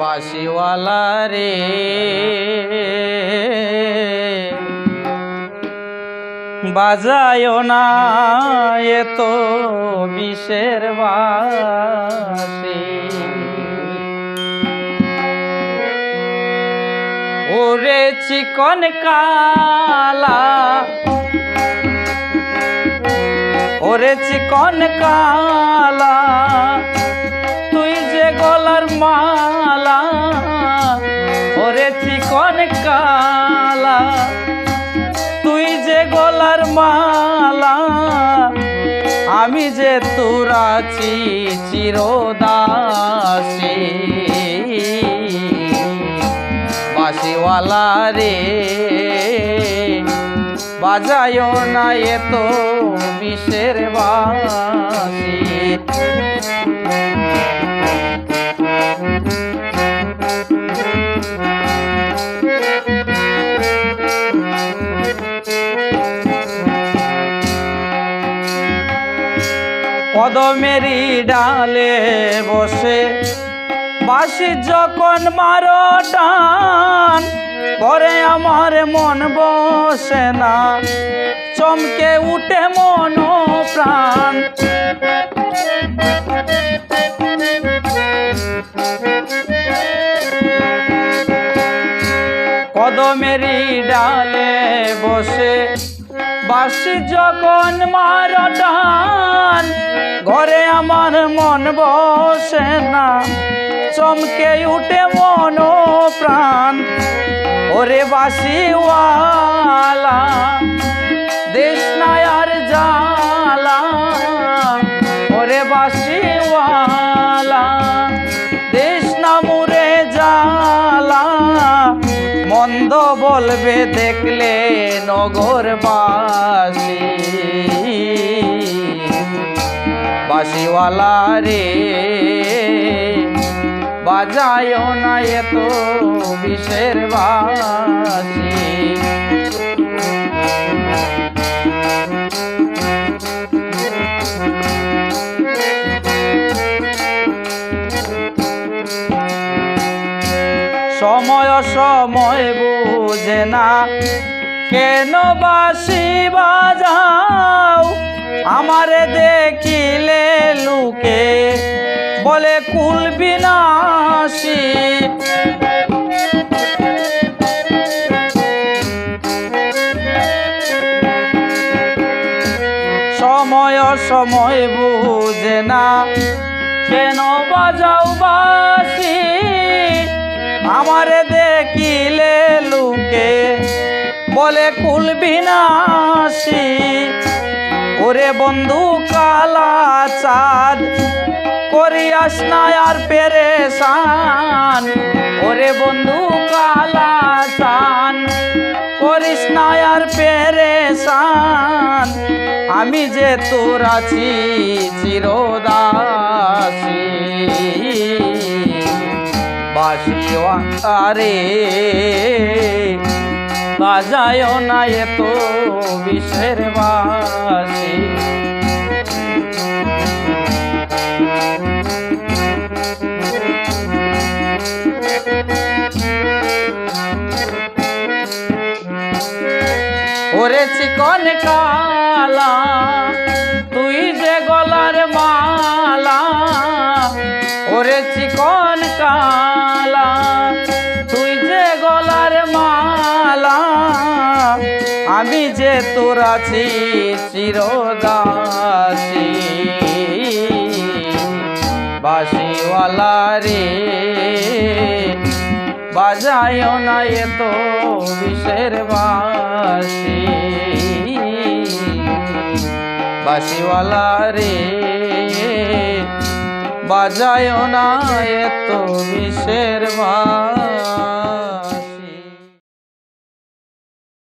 বাসিওয়ালা রে। বাজায় না এত বিষের বাসি। ওরে চিকন কালা, ওরে চিকন কালা, তুই যে গলার মালা কালা তুই যে গলার মালা, আমি যে তোর আছি চিরদাসী। বাসিওয়ালা রে বাজায় না এত বিষের বাসি কদমেরি ডালে বসে। বাসি যখন মারো টান পরে আমার মন বসে না। চমকে উঠে মন প্রাণ কদমেরি ডালে বসে বাসি যখন মার টান ঘরে আমার মন বসে না। চমকে উঠে মন প্রাণ ওরে বাসিওয়ালা। বলবে দেখলে নগর বাসি বাসিওয়ালা রে বাজায় না এত বিশের বাসি সময় সময় বুঝে না। কেন বাসি বাজাও আমারে দেখিলে লুকে বলে, কুল বিনাশী। সময় সময় বুঝে না। কেন বাজাও বাসি আমারে দেখিলে লুকে বলে, কুল বিনাশী, ওরে বন্ধু কালা চাঁদ করিয়াস না আর পেরেশান, ওরে বন্ধু কালা চান করিস না আর পেরেশান, আমি যে তোর আছি চিরদাসী বাসিওয়ারে বাজায় না এত বিষের বাসি। ওরে চিকন কালা, তুই যে গলার মালা, ওরে চিকন কালা। তোর চিরদাসী। বাসিওয়ালা রে বাজায় না এত বিষের বাসি বাসিওয়ালা রে বাজায় না এত বিষের বাসি